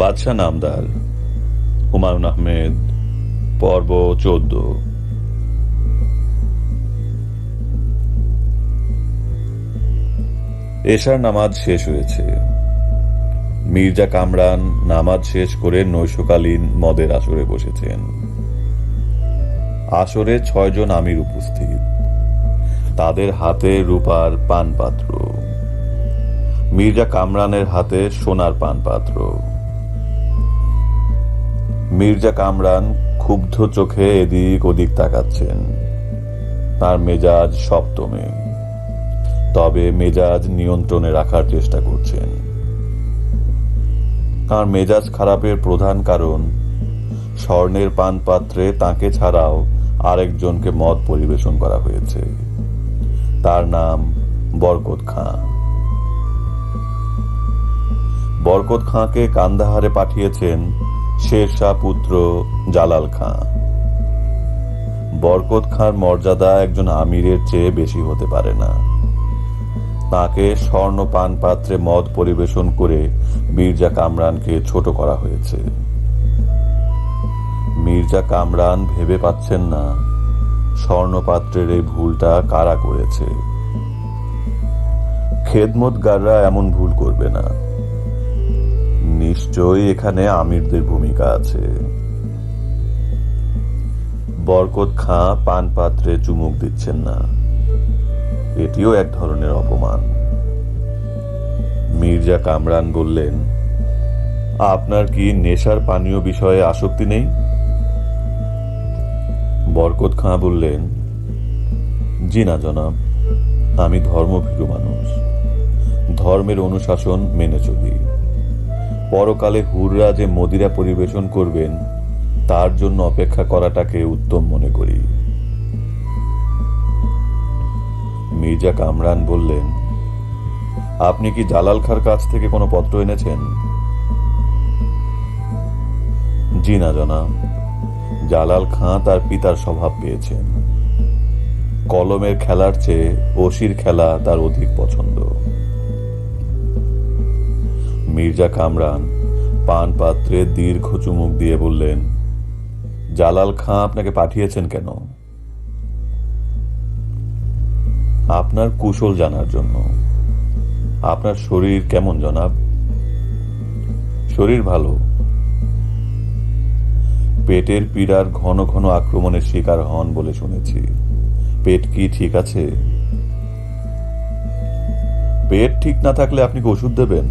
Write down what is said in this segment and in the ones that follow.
বাদশাহ নামদার হুমায়ুন আহমেদ পর্ব চোদ্দ। এশার নামাজ শেষ হয়েছে। মির্জা কামরান নামাজ শেষ করে নৈশকালীন মদের আসরে বসেছেন। আসরে ছয়জন আমির উপস্থিত। তাদের হাতে রূপার পানপাত্র। মির্জা কামরানের হাতে সোনার পানপাত্র। মির্জা কামরান ক্ষুব্ধ চোখে এদিক ওদিক তাকাচ্ছেন। তার মেজাজ সপ্তমে। তবে মেজাজ নিয়ন্ত্রণে রাখার চেষ্টা করছেন। তার মেজাজ খারাপের প্রধান কারণ, স্বর্ণের পানপাত্রে তাকে ছাড়াও আরেকজনকে মদ পরিবেশন করা হয়েছে। তার নাম বরকত খাঁ। বরকত খাঁকে কান্দাহারে পাঠিয়েছেন শেরশাহ পুত্র জালাল খাঁ। বরকত খাঁর মর্যাদা একজন আমিরের চেয়ে বেশি হতে পারে না। তাকে স্বর্ণ পান পাত্রে মদ পরিবেশন করে মির্জা কামরানকে ছোট করা হয়েছে। মির্জা কামরান ভেবে পাচ্ছেন না স্বর্ণপাত্রের এই ভুলটা কারা করেছে। খেদমতগাররা এমন ভুল করবে না। নিশ্চয়ই এখানে আমিরদের ভূমিকা আছে। বরকত খাঁ পান পাত্রে চুমুক দিচ্ছেন না। এটিও এক ধরনের অপমান। মির্জা কামরান বললেন, আপনার কি নেশার পানীয় বিষয়ে আসক্তি নেই? বরকত খাঁ বললেন, জি না জনাব, আমি ধর্মভীরু মানুষ। ধর্মের অনুশাসন মেনে চলি। পরকালে হুররা যে মদিরা পরিবেশন করবেন, তার জন্য অপেক্ষা করাটাকে উত্তম মনে করি। মির্জা কামরান বললেন, আপনি কি জালাল খার কাছ থেকে কোনো পত্র এনেছেন? জি না, জনাব। জালাল খাঁ তার পিতার স্বভাব পেয়েছেন। কলমের খেলার চেয়ে ওসির খেলা তার অধিক পছন্দ। মির্জা কামরান পান পাত্রে দীর্ঘ চুমুক দিয়ে বললেন, জালাল খাঁ আপনাকে পাঠিয়েছেন কেন? আপনার কুশল জানার জন্য। আপনার শরীর কেমন, জনাব? শরীর ভালো। পেটের পীড়ার ঘন ঘন আক্রমণের শিকার হন বলে শুনেছি। পেট কি ঠিক আছে? পেট ঠিক না থাকলে আপনি কি ওষুধ দেবেন?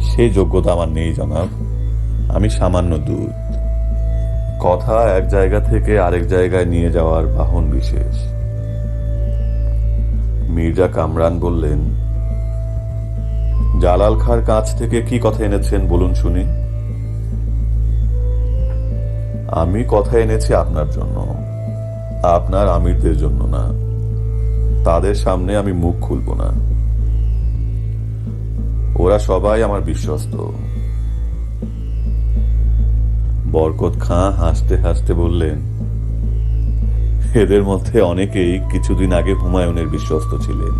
সেই যোগ্যতা আমার নেই, জনাব। আমি সামান্য দূত। কথা এক জায়গা থেকে আরেক জায়গায় নিয়ে যাওয়ার বাহন বিশেষ। মির্জা কামরান বললেন, জালাল খার কাছ থেকে কি কথা এনেছেন বলুন শুনি। আমি কথা এনেছি আপনার জন্য, আপনার আমিরদের জন্য না। তাদের সামনে আমি মুখ খুলব না। ওরা সবাই আমার বিশ্বস্ত। বরকত খাঁ হাসতে হাসতে বললেন এদের মধ্যে অনেকেই কিছুদিন আগে হুমায়ুনের বিশ্বস্ত ছিলেন।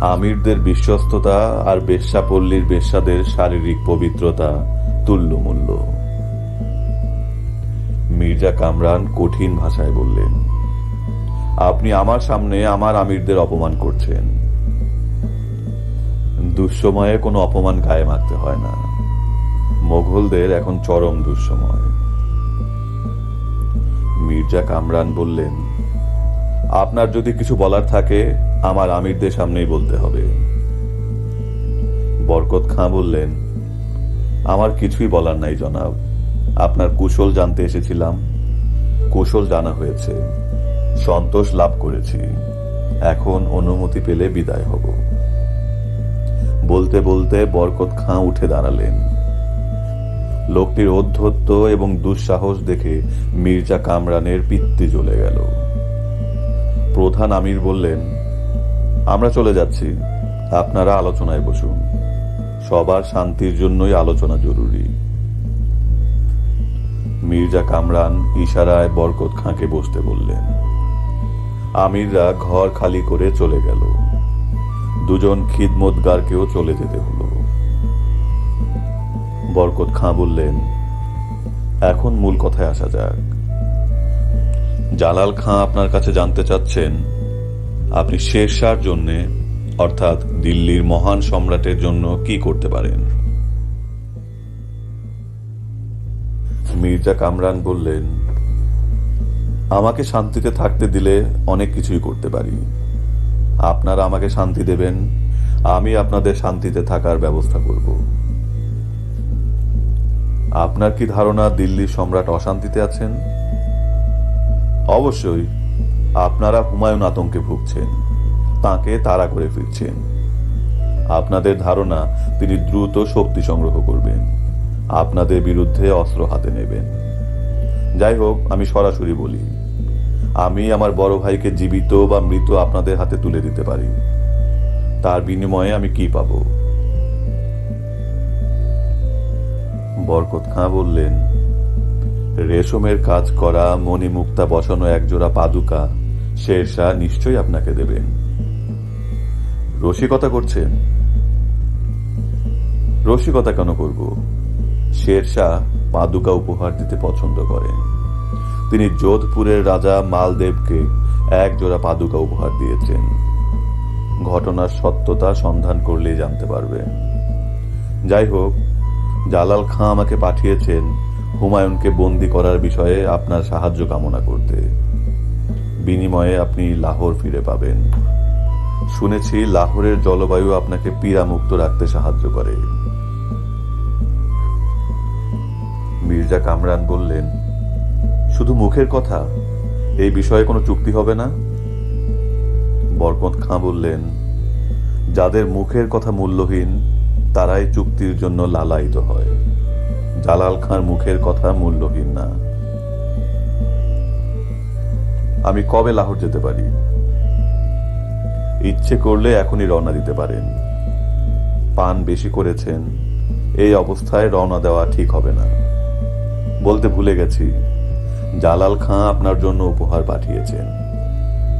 আমিরদের বিশ্বস্ততা আর বেশ্যাপল্লীর বেশ্যাদের শারীরিক পবিত্রতা তুল্যমূল্য। মির্জা কামরান কঠিন ভাষায় বললেন, আপনি আমার সামনে আমার আমিরদের অপমান করছেন। দুঃসময়ে কোনো অপমান গায়ে মারতে হয় না। মোঘলদের এখন চরম দুঃসময়। মির্জা কামরান বললেন, আপনার যদি কিছু বলার থাকে, আমার আমিরদের সামনেই বলতে হবে। বরকত খাঁ বললেন, আমার কিছুই বলার নাই জনাব। আপনার কুশল জানতে এসেছিলাম। কুশল জানা হয়েছে। সন্তোষ লাভ করেছি। এখন অনুমতি পেলে বিদায় হব। বলতে বলতে বরকত খাঁ উঠে দাঁড়ালেন। লোকটির অধ্যত্ব এবং দুঃসাহস দেখে মির্জা কামরানের পিত্তি জ্বলে গেল। প্রধান আমির বললেন, আমরা চলে যাচ্ছি। আপনারা আলোচনায় বসুন। সবার শান্তির জন্যই আলোচনা জরুরি। মির্জা কামরান ইশারায় বরকত খাঁকে বসতে বললেন। আমিররা ঘর খালি করে চলে গেল। দুজন খিদমতগারকেও চলে যেতে হলো। বরকত খাঁ বললেন, এখন মূল কথায় আসা যাক। জালাল খাঁ আপনার কাছে জানতে চাচ্ছেন, আপনি শেরশার জন্য, অর্থাৎ দিল্লির মহান সম্রাটের জন্য কি করতে পারেন? মির্জা কামরান বললেন, আমাকে শান্তিতে থাকতে দিলে অনেক কিছুই করতে পারি। আপনারা আমাকে শান্তি দেবেন, আমি আপনাদের শান্তিতে থাকার ব্যবস্থা করব। আপনার কি ধারণা দিল্লির সম্রাট অশান্তিতে আছেন? অবশ্যই, আপনারা হুমায়ুন আতঙ্কে ভুগছেন, তাকে তাড়া করে ফিরছেন। আপনাদের ধারণা তিনি দ্রুত শক্তি সংগ্রহ করবেন, আপনাদের বিরুদ্ধে অস্ত্র হাতে নেবেন। যাই হোক, আমি সরাসরি বলি, আমি আমার বড় ভাইকে জীবিত বা মৃত আপনাদের হাতে তুলে দিতে পারি। তার বিনিময়ে আমি কি পাব? বরকত খাঁ বললেন, রেশমের কাজ করা, মণিমুক্তা বসানো একজোড়া পাদুকা, শেরশাহ নিশ্চয়ই আপনাকে দেবেন। রসিকতা করছেন? রসিকতা কেন করব? শেরশাহ পাদুকা উপহার দিতে পছন্দ করেন। তিনি যোধপুরের রাজা মালদেবকে এক জোড়া পাদুকা উপহার দিয়েছেন। ঘটনার সত্যতা সন্ধান করলেই জানতে পারবেন। যাই হোক জালাল খাঁ আমাকে পাঠিয়েছেন হুমায়ুনকে বন্দি করার বিষয়ে আপনার সাহায্য কামনা করতে। বিনিময়ে আপনি লাহোর ফিরে পাবেন। শুনেছি লাহোরের জলবায়ু আপনাকে পীড়ামুক্ত রাখতে সাহায্য করে। মির্জা কামরান বললেন, শুধু মুখের কথা? এই বিষয়ে কোনো চুক্তি হবে না? বরকত খাঁ বললেন, যাদের মুখের কথা মূল্যহীন তারাই চুক্তির জন্য লালায়িত হয়। জালাল খাঁর মুখের কথা মূল্যহীন না। আমি কবে লাহোর যেতে পারি? ইচ্ছে করলে এখনই রওনা দিতে পারেন। পান বেশি করেছেন, এই অবস্থায় রওনা দেওয়া ঠিক হবে না। বলতে ভুলে গেছি, জালাল খাঁ আপনার জন্য উপহার পাঠিয়েছেন।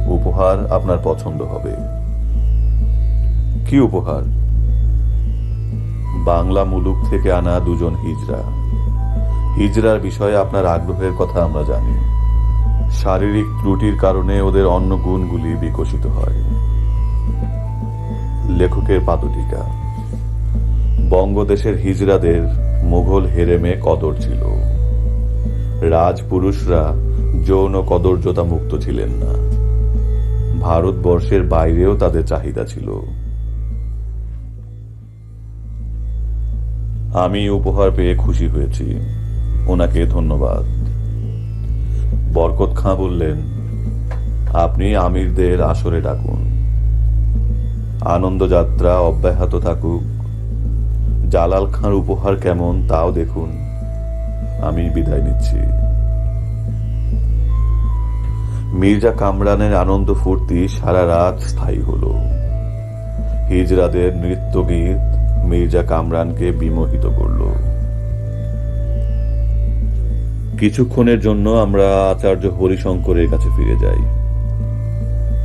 উপহার আপনার পছন্দ হবে। কি উপহার? বাংলা মুলুক থেকে আনা দুজন হিজরা হিজরার বিষয়ে আপনার আগ্রহের কথা আমরা জানি। শারীরিক ত্রুটির কারণে ওদের অন্য গুণগুলি বিকশিত হয়। লেখকের পাদটিকা বঙ্গদেশের হিজরাদের মুঘল হেরেমে কদর ছিল। রাজপুরুষরা যৌন কদর্যতা মুক্ত ছিলেন না। ভারতবর্ষের বাইরেও তাদের চাহিদা ছিল। আমি উপহার পেয়ে খুশি হয়েছি। ওনাকে ধন্যবাদ। বরকত খাঁ বললেন, আপনি আমিরদের আসরে ডাকুন। আনন্দযাত্রা অব্যাহত থাকুক। জালাল খাঁর উপহার কেমন তাও দেখুন। আমি বিদায় নিচ্ছি। মির্জা কামরানের আনন্দ ফুর্তি সারা রাত স্থায়ী হলো। হিজরাদের নৃত্য গীত মির্জা কামরানকে বিমোহিত করল। কিছুক্ষণের জন্য আমরা আচার্য হরিশঙ্করের কাছে ফিরে যাই।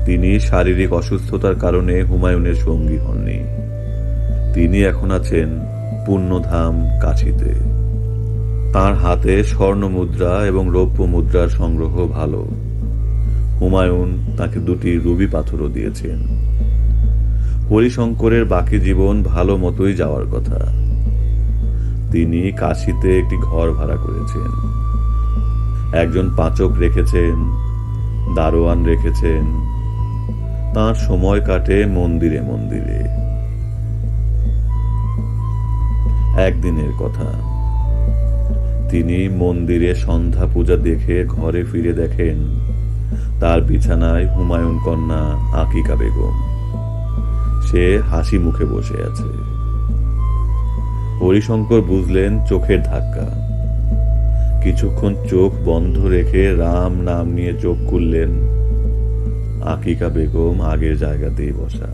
তিনি শারীরিক অসুস্থতার কারণে হুমায়ুনের সঙ্গী হননি। তিনি এখন আছেন পুণ্যধাম কাছিতে তার হাতে স্বর্ণ মুদ্রা এবং রৌপ্য মুদ্রার সংগ্রহ ভালো। হুমায়ুন তাকে দুটি রুবি পাথরও দিয়েছেন। হরিশঙ্করের বাকি জীবন ভালো মতোই যাওয়ার কথা। তিনি কাশিতে একটি ঘর ভাড়া করেছেন। একজন পাচক রেখেছেন, দারোয়ান রেখেছেন। তার সময় কাটে মন্দিরে মন্দিরে। একদিনের কথা। তিনি মন্দিরে সন্ধ্যা পূজা দেখে ঘরে ফিরে দেখেন, তার বিছানায় হুমায়ুন কন্যা আকিকা বেগম। সে হাসি মুখে বসে আছে। হরিশঙ্কর বুঝলেন চোখের ধাক্কা। কিছুক্ষণ চোখ বন্ধ রেখে রাম নাম নিয়ে চোখ খুললেন আকিকা বেগম আগের জায়গাতেই বসা।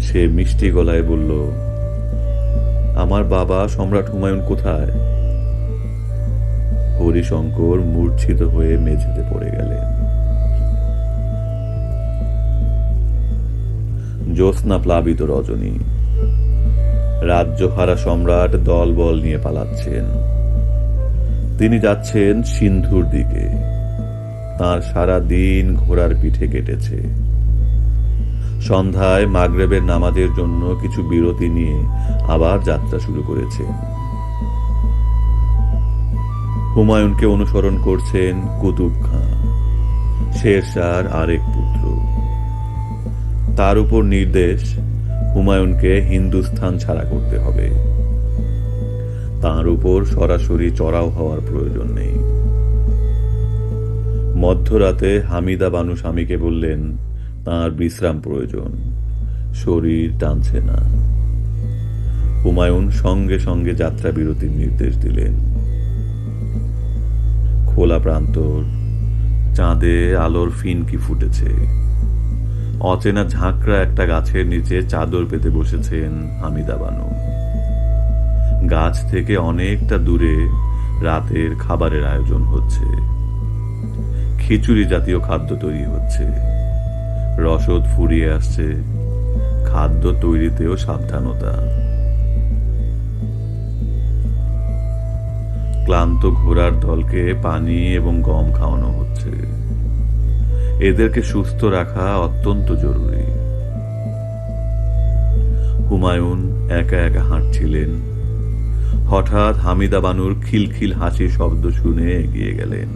সে মিষ্টি গলায় বলল, আমার বাবা সম্রাট হুমায়ুন কোথায়? হরিশঙ্কর মূর্ছিত হয়ে মেঝেতে পড়ে গেলেন। জ্যোৎস্না প্লাবিত রজনী। রাজ্যহারা সম্রাট দলবল নিয়ে পালাচ্ছেন। তিনি যাচ্ছেন সিন্ধুর দিকে। তার সারা দিন ঘোড়ার পিঠে কেটেছে। সন্ধ্যায় মাগরেবের নামাজের জন্য কিছু বিরতি নিয়ে আবার যাত্রা শুরু করেছেন হুমায়ুনকে অনুসরণ করছেন কুতুব খাঁ। শেরশার আরেক তার উপর নির্দেশ, হুমায়ুনকে হিন্দুস্থান ছাড়া করতে হবে। তার উপর সরাসরি চড়াও হওয়ার প্রয়োজন নেই। মধ্যরাতে হামিদা বানু স্বামীকে বললেন, তার বিশ্রাম প্রয়োজন, শরীর টানছে না। হুমায়ুন সঙ্গে সঙ্গে যাত্রা বিরতির নির্দেশ দিলেন। খোলা প্রান্তর, চাঁদে আলোর ফিনকি ফুটেছে। অচেনা ঝাঁকড়া একটা গাছের নিচে চাদর পেতে বসেছেন হামিদা বানু গাছ থেকে অনেকটা দূরে রাতের খাবারের আয়োজন হচ্ছে। খিচুড়ি জাতীয় খাদ্য তৈরি হচ্ছে। রসদ ফুরিয়ে আসছে। খাদ্য তৈরিতেও সাবধানতা। ক্লান্ত ঘোড়ার দলকে পানি এবং গম খাওয়ানো হচ্ছে। এদেরকে সুস্থ রাখা অত্যন্ত জরুরি। হুমায়ুন একা একা হাঁটছিলেন। হঠাৎ হামিদা বানুর খিলখিল হাসির শব্দ শুনে এগিয়ে গেলেন।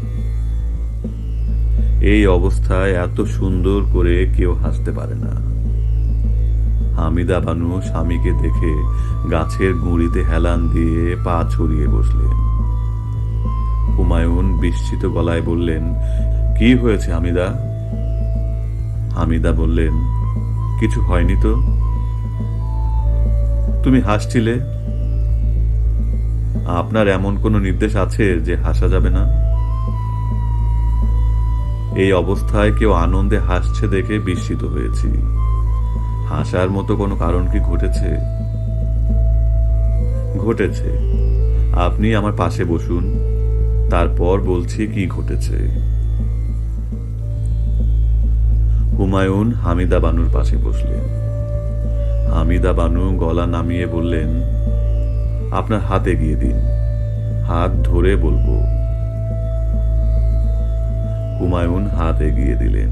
এই অবস্থায় এত সুন্দর করে কেউ হাসতে পারে না। হামিদা বানু স্বামীকে দেখে গাছের গুঁড়িতে হেলান দিয়ে পা ছড়িয়ে বসলেন। হুমায়ুন বিস্মিত গলায় বললেন কি হয়েছে, হামিদা? হামিদা বললেন, কিছু হয়নি তো? তুমি হাসছিলে? আপনার এমন কোনো নির্দেশ আছে যে হাসা যাবে না? এই অবস্থায় কেউ আনন্দে হাসছে দেখে বিস্মিত হয়েছি। হাসার মতো কোনো কারণ কি ঘটেছে? ঘটেছে। আপনি আমার পাশে বসুন। তারপর বলছি কি ঘটেছে। হুমায়ুন হামিদা বানুর পাশে বসলেন। হামিদা বানু গলা নামিয়ে বললেন, আপনার হাতে গিয়ে দিন, হাত ধরে বলব। হুমায়ুন হাত এগিয়ে দিলেন।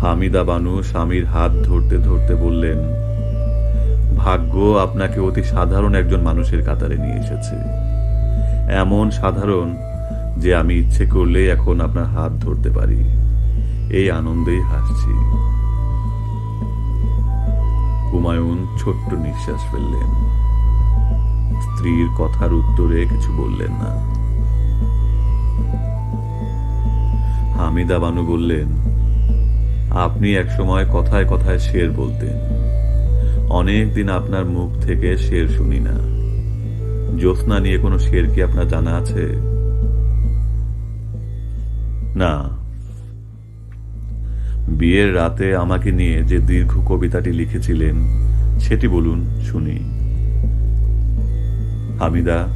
হামিদা বানু স্বামীর হাত ধরতে ধরতে বললেন, ভাগ্য আপনাকে অতি সাধারণ একজন মানুষের কাতারে নিয়ে এসেছে। এমন সাধারণ যে আমি ইচ্ছে করলে এখন আপনার হাত ধরতে পারি। এই আনন্দেই হাসছি। হুমায়ুন ছোট্ট নিঃশ্বাস ফেললেন। স্ত্রীর কথার উত্তরে কিছু বললেন না। হামিদা বানু বললেন, আপনি একসময় কথায় কথায় শের বলতেন। অনেক দিন আপনার মুখ থেকে শের শুনি না। জ্যোৎস্না নিয়ে কোনো শের কি আপনার জানা আছে? না। বিয়ের রাতে আমাকে নিয়ে যে দীর্ঘ কবিতাটি লিখেছিলেন, সেটি বলুন শুনি। হামিদা,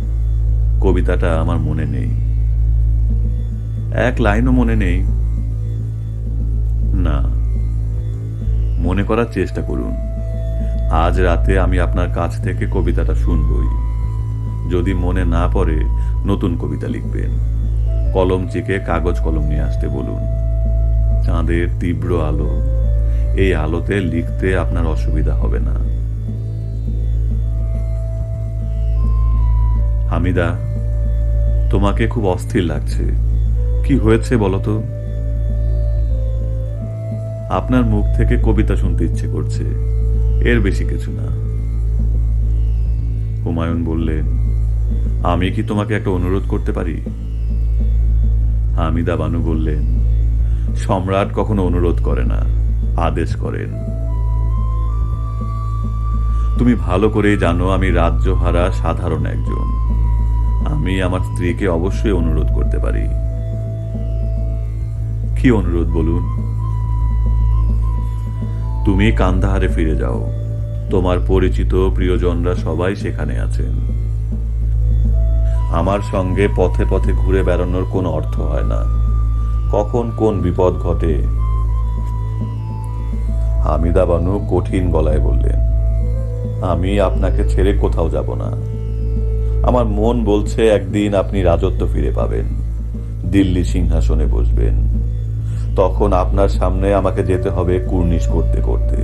কবিতাটা আমার মনে নেই। এক লাইনও মনে নেই? না। মনে করার চেষ্টা করুন। আজ রাতে আমি আপনার কাছ থেকে কবিতাটা শুনবই। যদি মনে না পড়ে, নতুন কবিতা লিখবেন। কলম চিকে কাগজ কলম নিয়ে আসতে বলুন। চাঁদের তীব্র আলো। এই আলোতে লিখতে আপনার অসুবিধা হবে না। হামিদা, তোমাকে খুব অস্থির লাগছে। কি হয়েছে বলতো আপনার মুখ থেকে কবিতা শুনতে ইচ্ছে করছে। এর বেশি কিছু না। হুমায়ুন বললেন, আমি কি তোমাকে একটা অনুরোধ করতে পারি? হামিদা বানু বললেন সম্রাট কখনো অনুরোধ করে না, আদেশ করেন। তুমি ভালো করেই জানো, আমি রাজ্যহারা সাধারণ একজন। আমি আমার স্ত্রীকে অবশ্যই অনুরোধ করতে পারি। কি অনুরোধ বলুন? তুমি কান্দাহারে ফিরে যাও। তোমার পরিচিত প্রিয়জনরা সবাই সেখানে আছেন। আমার সঙ্গে পথে পথে ঘুরে বেড়ানোর কোনো অর্থ হয় না। কখন কোন বিপদ ঘটে? হামিদা বানু কঠিন গলায় বললেন, আমি আপনাকে ছেড়ে কোথাও যাব না। আমার মন বলছে একদিন আপনি রাজত্ব ফিরে পাবেন, দিল্লি সিংহাসনে বসবেন। তখন আপনার সামনে আমাকে যেতে হবে কুর্নিশ করতে করতে।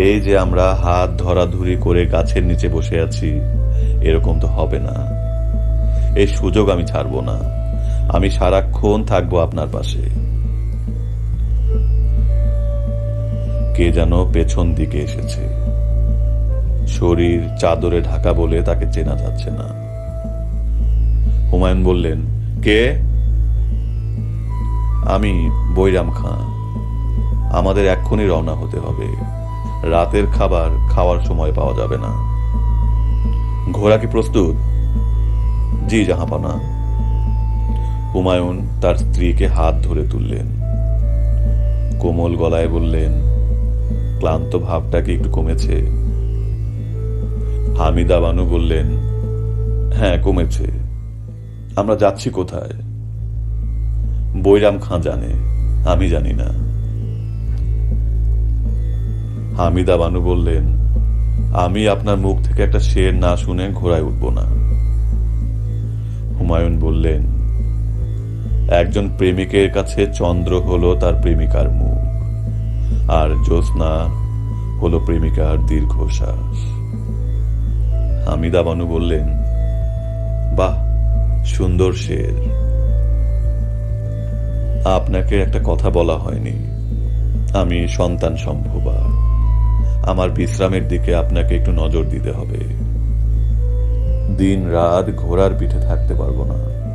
এই যে আমরা হাত ধরাধুরি করে গাছের নিচে বসে আছি, এরকম তো হবে না। এই সুযোগ আমি ছাড়বো না। আমি সারাক্ষণ থাকব আপনার পাশে। কে যেন পেছন দিকে এসেছে। শরীর চাদরে ঢাকা বলে তাকে চেনা যাচ্ছে না। হুমায়ুন বললেন, কে? আমি বৈরাম খাঁ আমাদের এক্ষুনি রওনা হতে হবে। রাতের খাবার খাওয়ার সময় পাওয়া যাবে না। ঘোড়া কি প্রস্তুত? জি, জাহাপানা। হুমায়ুন তার স্ত্রীকে হাত ধরে তুললেন। কোমল গলায় বললেন, ক্লান্ত ভাবটা কি একটু কমেছে। হামিদা বানু বললেন হ্যাঁ কমেছে। আমরা যাচ্ছি কোথায়? বৈরাম খাঁ জানে, আমি জানি না। হামিদা বানু বললেন, আমি আপনার মুখ থেকে একটা শের না শুনে ঘোড়ায় উঠব না। হুমায়ুন বললেন একজন প্রেমিকের কাছে চন্দ্র হলো তার প্রেমিকার মুখ, আর জ্যোৎস্না হলো প্রেমিকার দীর্ঘশ্বাস। হামিদা বানু বললেন, বাহ, সুন্দর শের। আপনাকে একটা কথা বলা হয়নি। আমি সন্তান সম্ভবা। আমার বিশ্রামের দিকে আপনাকে একটু নজর দিতে হবে। দিন রাত ঘোড়ার পিঠে থাকতে পারব না।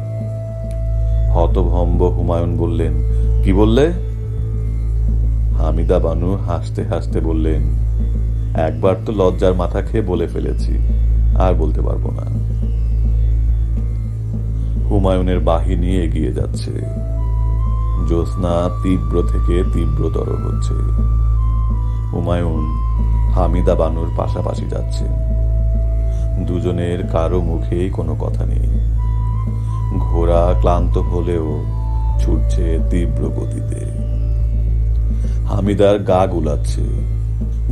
হতভম্ব হুমায়ুন বললেন, কি বললে? হামিদা বানু হাসতে হাসতে বললেন, একবার তো লজ্জার মাথা খেয়ে বলে ফেলেছি, আর বলতে পারব না। হুমায়ুনের বাহিনী এগিয়ে যাচ্ছে। জ্যোৎস্না তীব্র থেকে তীব্রতর হচ্ছে। হুমায়ুন, হামিদা বানুর পাশাপাশি যাচ্ছে দুজনের কারও মুখেই কোনো কথা নেই। ক্লান্ত হলেও ছুটছে তীব্র গতিতে। হামিদার গা গুলাচ্ছে।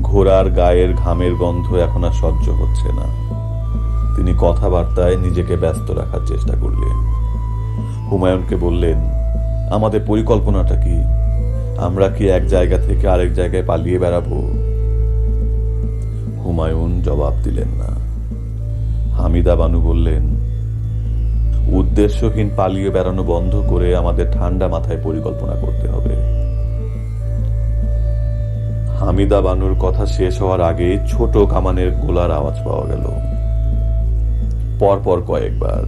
ঘোড়ার গায়ের ঘামের গন্ধ এখন আর সহ্য হচ্ছে না। তিনি কথাবার্তায় নিজেকে ব্যস্ত রাখার চেষ্টা করলেন। হুমায়ুনকে বললেন, আমাদের পরিকল্পনাটা কি? আমরা কি এক জায়গা থেকে আরেক জায়গায় পালিয়ে বেড়াবো? হুমায়ুন জবাব দিলেন না। হামিদা বানু বললেন উদ্দেশ্যহীন পালিয়ে বেড়ানো বন্ধ করে আমাদের ঠান্ডা মাথায় পরিকল্পনা করতে হবে। হামিদা বানুর কথা শেষ হওয়ার আগে ছোট কামানের গোলার আওয়াজ পাওয়া গেল। পরপর কয়েকবার।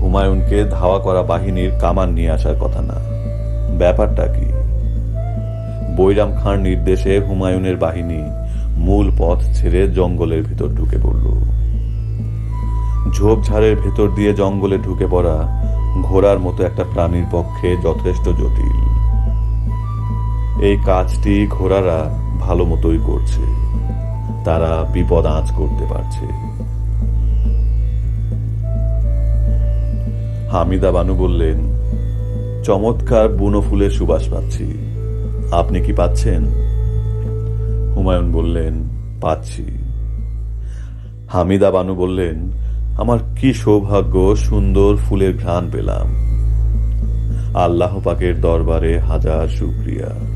হুমায়ুনকে ধাওয়া করা বাহিনীর কামান নিয়ে আসার কথা না। ব্যাপারটা কি? বৈরাম খান নির্দেশে হুমায়ুনের বাহিনী মূল পথ ছেড়ে জঙ্গলের ভিতর ঢুকে পড়ল। ঝোপঝাড়ের ভেতর দিয়ে জঙ্গলে ঢুকে পড়া ঘোড়ার মতো একটা প্রাণীর পক্ষে যথেষ্ট জটিল। এই কাজটি ঘোড়ারা ভালো মতোই করছে। তারা বিপদ আঁচ করতে পারছে। হামিদা বানু বললেন, চমৎকার বুনো ফুলের সুবাস পাচ্ছি। আপনি কি পাচ্ছেন? হুমায়ুন বললেন, পাচ্ছি। হামিদা বানু বললেন আমার কি সৌভাগ্য সুন্দর ফুলের ঘ্রাণ পেলাম। আল্লাহ পাকের দরবারে হাজার শুক্রিয়া।